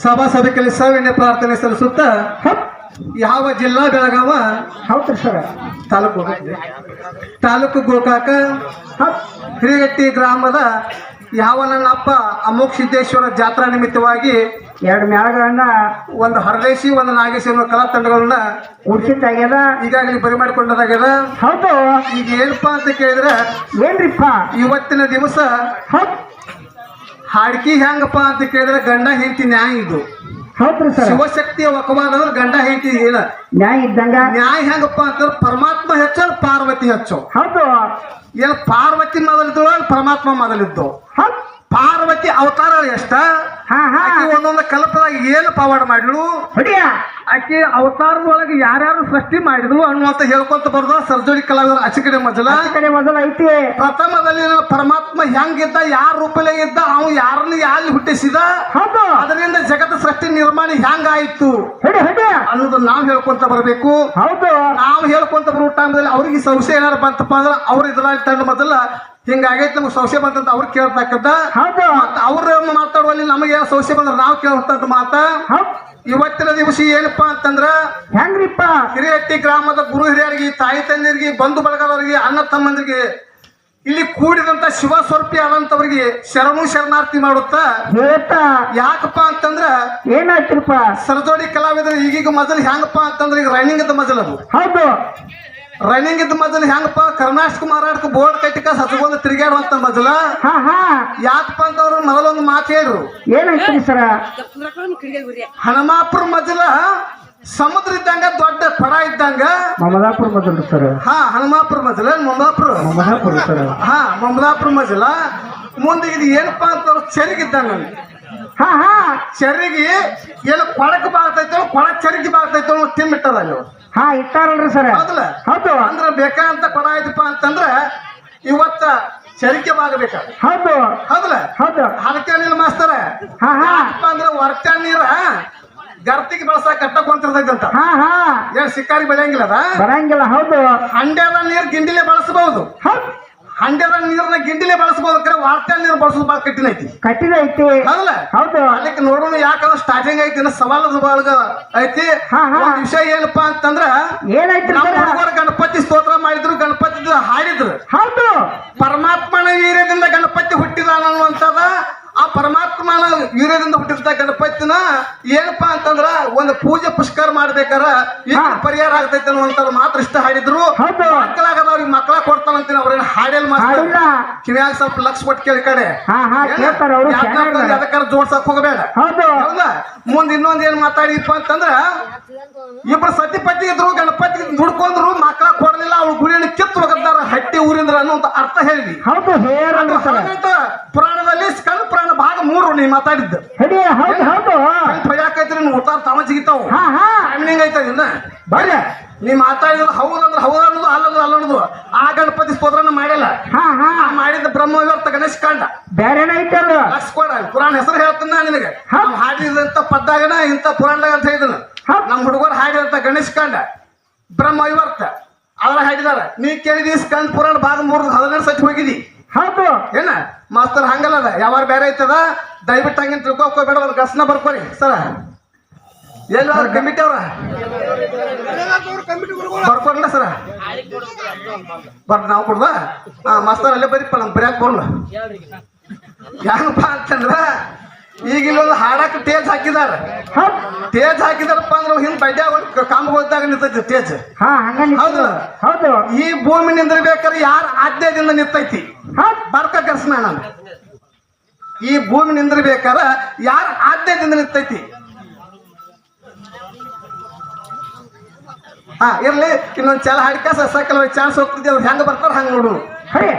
ಸಭಾ ಸಭೆಯಲ್ಲಿ ಸಾವಿನ ಪ್ರಾರ್ಥನೆ ಸಲ್ಲಿಸುತ್ತ ಯಾವ ಜಿಲ್ಲಾ ಬೆಳಗಾವ? ಹೌದು ಸರ್. ತಾಲೂಕು ತಾಲೂಕು ಗೋಕಾಕ. ಹಿರಿಗಟ್ಟಿ ಗ್ರಾಮದ ಯಾವ ನನ್ನಪ್ಪ ಅಮೋಕ್ ಸಿದ್ದೇಶ್ವರ ಜಾತ್ರಾ ನಿಮಿತ್ತವಾಗಿ ಎರಡು ಮ್ಯಾಳಗಳನ್ನ ಒಂದು ಹರದೇಶಿ ಒಂದು ನಾಗೇಶಿ ಅನ್ನೋ ಕಲಾ ತಂಡಗಳನ್ನ ಉಡ್ಸಿದ್ದಾಗ್ಯದ ಈಗಾಗಲೇ ಬರಿ ಮಾಡಿಕೊಂಡದಾಗ್ಯದ ಹೌದು. ಈಗ ಏನಪ್ಪಾ ಅಂತ ಕೇಳಿದ್ರೆ ಏನ್ರಿಪ್ಪ? ಇವತ್ತಿನ ದಿವಸ ಹಾಡ್ಕಿ ಹೆಂಗಪ್ಪ ಅಂತ ಕೇಳಿದ್ರೆ ಗಂಡ ಹೆಂಡತಿ ನ್ಯಾಯ ಇದು. ಹೌದ್ರಿ ಸರ್. ಶಿವಶಕ್ತಿಯ ಒಕವಾದ ಅಂದ್ರೆ ಗಂಡ ಹೆಂಡತಿ ಇಲ್ಲ. ನ್ಯಾಯ ಇದ್ದಂಗ? ನ್ಯಾಯ ಹೆಂಗಪ್ಪ ಅಂತಂದ್ರೆ ಪರಮಾತ್ಮ ಹೆಚ್ಚು ಪಾರ್ವತಿ ಹೆಚ್ಚು. ಹೌದು. ಏನು ಪಾರ್ವತಿ ಮೊದಲಿದ್ದಳು ಅಲ್ಲಿ ಪರಮಾತ್ಮ ಮೊದಲಿದ್ದು. ಪಾರ್ವತಿ ಅವತಾರ ಎಷ್ಟ? ಹಾ ಹಾ. ಆಕಿ ಒಂದೊಂದು ಕಲ್ಪದಾಗ ಏನು ಪವಾಡ ಮಾಡಿದ್ಳು? ಹೊಡಿಯ. ಆಕಿ ಅವತಾರದೊಳಗೆ ಯಾರ್ಯಾರು ಸೃಷ್ಟಿ ಮಾಡಿದ್ರು ಅನ್ನುವಂತ ಹೇಳ್ಕೊಂತ ಬರ್ದ ಸರ್ಜೋಡಿ ಕಲಾವಿದರು ಆಚೆ ಕಡೆ ಮೊದಲ. ಈ ಕಡೆ ಮೊದಲು ಐತಿ. ಪ್ರಥಮದಲ್ಲಿ ಪರಮಾತ್ಮ ಹೆಂಗಿದ್ದ ಯಾರ ರೂಪಲೇ ಇದ್ದ ಅವ ಯಾರನ್ನ ಎಲ್ಲಿ ಹುಟ್ಟಿಸಿದ? ಹೌದು. ಅದರಿಂದ ಜಗತ್ ಸೃಷ್ಟಿ ನಿರ್ಮಾಣ ಹೆಂಗಾಯ್ತು? ಹೊಡಿ ಅನ್ನೋದು ನಾವು ಹೇಳ್ಕೊಂತ ಬರಬೇಕು. ಹೌದು. ನಾವು ಹೇಳ್ಕೊಂತ ಬರೋ ಟೈಮ್ದಲ್ಲಿ ಅವ್ರಿಗೆ ಸಂಶಯ ಏನಾರ ಬಂತಪ್ಪ ಅಂದ್ರೆ ಅವ್ರ ಇದ್ರಲ್ಲಿ ತಂಡ ಮೊದಲ ಹಿಂಗಾಗೈತೆ ನಮ್ಗೆ ಸಂಶಯ ಬಂತಂತ ಅವ್ರು ಕೇಳ್ತಕ್ಕಂಥ ಮತ್ತೆ ಅವ್ರು ಮಾತಾಡುವಲ್ಲಿ ನಮಗೆ ಸಂಶಯ ಬಂದ್ರೆ ನಾವು ಕೇಳ್ತಕ್ಕ ಮಾತ. ಇವತ್ತಿನ ದಿವಸ ಏನಪ್ಪಾ ಅಂತಂದ್ರ ಹೆಂಗ್ರಿಪ್ಪ? ಹಿರಿಯಟ್ಟಿ ಗ್ರಾಮದ ಗುರು ಹಿರಿಯರಿಗೆ ತಾಯಿ ತಂದಿರಿಗೆ ಬಂಧು ಬಳಗದವರಿಗೆ ಅಣ್ಣ ತಮ್ಮಂದಿರಿಗೆ ಇಲ್ಲಿ ಕೂಡಿದಂತ ಶಿವ ಸ್ವರೂಪಿ ಆದಂತವರಿಗೆ ಶರಣು ಶರಣಾರ್ಥಿ ಮಾಡುತ್ತಾ. ಯಾಕಪ್ಪ ಅಂತಂದ್ರ ಏನಾಯ್ತಿರಪ್ಪ? ಸರಜೋಡಿ ಕಲಾವಿದರು ಈಗೀಗ ಮೊದಲು ಹೆಂಗಪ್ಪ ಅಂತಂದ್ರೆ ಈಗ ರನ್ನಿಂಗ್ ಅಂತ ಮೊದಲು ಅದು. ಹೌದು. ರನ್ನಿಂಗ್ ಇದ್ದ ಮೊದಲು ಹೆಂಗಪ್ಪ? ಕರ್ನಾಟಕ ಮಾರಾಟಕ ಬೋರ್ಡ್ ಕಟ್ಟಿಕ ಹಚ್ಕೊಂಡು ತಿರುಗಾಡುವಂತ ಮಜಲ ಯಾಕಪ್ಪ ಅಂತ ಅಂತವ್ರು ಮೊದಲೊಂದು ಮಾತು ಹೇಳ್ರು. ಏನಾಯ್ತ್ರಿ ಸರ? ಹನುಮಾಪುರ ಮಜಲ ಸಮುದ್ರ ಇದ್ದಂಗ ದೊಡ್ಡ ಪಡ ಇದ್ದಂಗ? ಮಮದಾಪುರ ಮೊದಲು ಸರ್. ಹಾ ಹನುಮಾಪುರ ಮೊದಲ ಮಮದಾಪುರ. ಮಮದಾಪುರ ಸರ್. ಹಾ ಮಮದಾಪುರ ಮೊದಲ. ಮುಂದೆ ಇದು ಏನಪ್ಪಾ ಅಂತವ್ರು ಚೆರಿಗಿದ್ದಂಗ ಹಾ ಹಾ ಚರಿಗಿ ಏನು ಕೊಳಕ್ ಬಾಳ್ತೈತೋ ಕೊಳಕ್ ಚರಿಗಿ ಬಾಳ್ತೈತೋ ತಿಮ್ ಇಟ್ಟದ ಅಲ್ಲಿ ಹಾ ಇಟ್ಟಾರಲ್ರಿ ಸರ್. ಹೌದಲ್ಲ? ಹೌದು. ಅಂದ್ರ ಬೇಕಂತ ಕೊಡ ಆಯ್ತಪ್ಪ ಅಂತಂದ್ರ ಇವತ್ತ ಚರಿಕೆ ಬಾಗಬೇಕ ಹೌದು. ಹೌದಲ್ಲ? ಹೌದು. ಹರಕೆ ನೀರು ಮಾಸ್ತರ? ಹಾ ಹಾ. ಅಪ್ಪ ಅಂದ್ರ ವರ್ಕ ನೀರ ಗರ್ತಿಗೆ ಬಳಸ ಕಟ್ಟಕೊಂತಿರ್ತೈತಂತ ಹಾ ಹಾ. ಏನ್ ಸಿಕ್ಕಾರಿ ಬೆಳೆಯಂಗಿಲ್ಲ ಬರಂಗಿಲ್ಲ ಹೌದು. ಹಂಡ್ಯದ ನೀರು ಗಿಂಡಿಲೆ ಬಳಸಬಹುದು. ಹೌದ್. ಹಂಡ್ಯದ ನೀರನ್ನ ಗಿಂಡಿಲೆ ಬಳಸಬಹುದು ಕರೆ ವಾರ್ತೆ ನೀರು ಬಳಸೋದು ಭಾಳ ಕಠಿಣ ಐತಿ. ಕಠಿಣ ಐತಿ. ಹೌದಲ್ಲ? ಹೌದು. ಅದಕ್ಕೆ ನೋಡೋಣ ಯಾಕಂದ್ರೆ ಸ್ಟಾರ್ಟಿಂಗ್ ಐತಿ ಸವಾಲದ ಒಳಗ ಐತಿ. ವಿಷಯ ಏನಪ್ಪಾ ಅಂತಂದ್ರ ಏನೈತಿ ಹುಡುಗರು ಗಣಪತಿ ಸ್ತೋತ್ರ ಮಾಡಿದ್ರು ಗಣಪತಿ ಹಾಡಿದ್ರು. ಹೌದು. ಪರಮಾತ್ಮನ ವೀರ್ಯದಿಂದ ಗಣಪತಿ ಹುಟ್ಟಿದಾನ ಅನ್ನುವಂಥದ ಆ ಪರಮಾತ್ಮನ ವೀರ್ಯದಿಂದ ಹುಟ್ಟಿದ ಗಣಪತಿನ ಏನಪ್ಪಾ ಅಂತಂದ್ರ ಒಂದು ಪೂಜೆ ಪುಷ್ಕರ ಮಾಡ್ಬೇಕಾರ. ಪರಿಹಾರ ಆಗ್ತೈತೆ ಅನ್ನುವಂಥದ್ದು ಮಾತ್ರ ಇಷ್ಟ ಹಾಡಿದ್ರು. ಮಕ್ಕಳಾಗದ ಅವ್ರಿಗೆ ಮಕ್ಕಳ ಕೊಡ್ತಾನಂತೀನಿ ಅವ್ರೇನು ಹಾಡಿಲ್ ಮಾತ್ರ ಕಿವಿಯಾಗ ಸ್ವಲ್ಪ ಲಕ್ಷ ಕೊಟ್ಟು ಕೇಳಿ ಕಡೆ. ಅದಕ್ಕಾರ ಜೋಡ್ಸಕ್ ಹೋಗಬೇಡ. ಹೌದು. ಮುಂದ್ ಇನ್ನೊಂದ್ ಏನ್ ಮಾತಾಡಿಪ್ಪ ಅಂತಂದ್ರ ಇಬ್ರು ಸತಿಪತಿ ಇದ್ರು ಗಣಪತಿ ದುಡ್ಕೊಂಡ್ರು ಮಕ್ಕಳ ಕೊಡಲಿಲ್ಲ ಅವ್ರ ಗುರಿಯನ್ನ ಕಿತ್ತು ಹೋಗದಾರ ಹಟ್ಟಿ ಊರಿಂದ್ರ ಅನ್ನುವಂತ ಅರ್ಥ ಹೇಳಿ ಪುರಾಣದಲ್ಲಿ ಸ್ಕಂದ ಪುರಾಣ ಭಾಗ ಮೂರು ನೀ ಮಾತಾಡಿದ್ದು. ಹಿಡಿ ಹೌದು ಹೌದು. ನೀವು ಉತ್ತಾರ ಹಾ ಹಾ. ಟೈಮಿಂಗ್ ಐತ ಇನ್ನ ಬರ್ರಿ. ನೀ ಮಾತಾಡಿದ್ರು ಹೌದಂದ್ರೆ ಹೌದು ಅನ್ನೋದು ಅಲ್ಲಂದ್ರೆ ಅಲ್ಲ ಅನ್ನೋದು ಆ ಗಣಪತಿ ಸ್ತೋತ್ರನ ಮಾಡಿಲ್ಲ. ಹಾ ಹಾ. ಆ ಮಾಡಿದ ಬ್ರಹ್ಮ ವಿವರ್ತ ಗಣೇಶ ಕಾಂಡ. ಬೇರೆ ಐತಲ್ಲ? ಪುರಾಣ ಹೆಸರು ಹೇಳ್ತೀನಿ ನಿನಗೆ. ನಾವು ಹಾಡಿದಂತ ಪದ್ದಾಗನ ಇಂಥ ಪುರಾಣದಾಗ ಅಂತ ಹೇಳಿದ್ರು ಹಾ. ನಮ್ಮ ಹುಡುಗರು ಹಾಡಿದಂತ ಗಣೇಶ ಕಾಂಡ. ಬ್ರಹ್ಮ ವಿವರ್ತ ಅದ್ರ ಹಾಡಿದಾರ ನೀ ಕೇಳಿದಿ ಸ್ಕಂದ ಪುರಾಣ ಭಾಗ ಮೂರು ಹದಿನೆಂಟು ಸತಿ ಹೋಗಿದಿ. ಹೌದು. ಏನ? ಮಾಸ್ತರ್ ಹಂಗಲ್ಲ ಅದ. ಯಾವಾರ ಬೇರೆ ಐತದ? ದಯವಿಟ್ಟು ಹಂಗಿನ ತಿಳ್ಕೊಬೇಡ ಒಂದು ಗಸ್ನ ಬರ್ಕೋರಿ. ಸರ? ಎಲ್ಲ ಅವ್ರ ಕಮಿಟಿ ಅವ್ರ? ಬರ್ಕೊಂಡ ಸರ? ಬರ್ ನಾವು ಕೊಡ್ದ ಹಾ ಮಾಸ್ತರ್ ಅಲ್ಲೇ ಬರೀಪ್ಪ ನಮ್ ಬರ್ಯಾಕ್ ಬರ್ಲ ಹೆಂಗಪ್ಪ ಅಂತಂದ್ರ ಈಗ ಇಲ್ಲೊಂದು ಹಾಡಕ್ ತೇಜ್ ಹಾಕಿದಾರ. ತೇಜ್ ಟೇಜ್ ಹಾಕಿದಾರಪ್ಪ ಅಂದ್ರೆ ಹಿಂದ್ ಬಡ್ಡೆ ಕಾಮ ಹೋದಾಗ ನಿಂತೈತಿ ತೇಜ್. ಹಾ ಹಂಗ ಹೌದು. ಹೌದು. ಈ ಭೂಮಿ ನಿಂದಿರ್ಬೇಕಾದ್ರೆ ಯಾರ ಆದ್ಯದಿಂದ ನಿಂತೈತಿ? ಹೌದ್ ಬರ್ಕ ಕರ್ಸನ ಈ ಭೂಮಿ ನಿಂದಿರ್ಬೇಕಾರ ಯಾರ ಆದ್ಯದಿಂದ ನಿಂತೈತಿ? ಹಾ, ಇರ್ಲಿ. ಇನ್ನೊಂದ್ ಚಾಲ ಹಾಡಿಕಾಸ ಸಕಲ ಚಾನ್ಸ್ ಹೋಗ್ತಿದ್ದೆ ಅವ್ರು ಹೆಂಗ ಬರ್ತಾರ ಹಂಗ ನೋಡು. ಹರಿ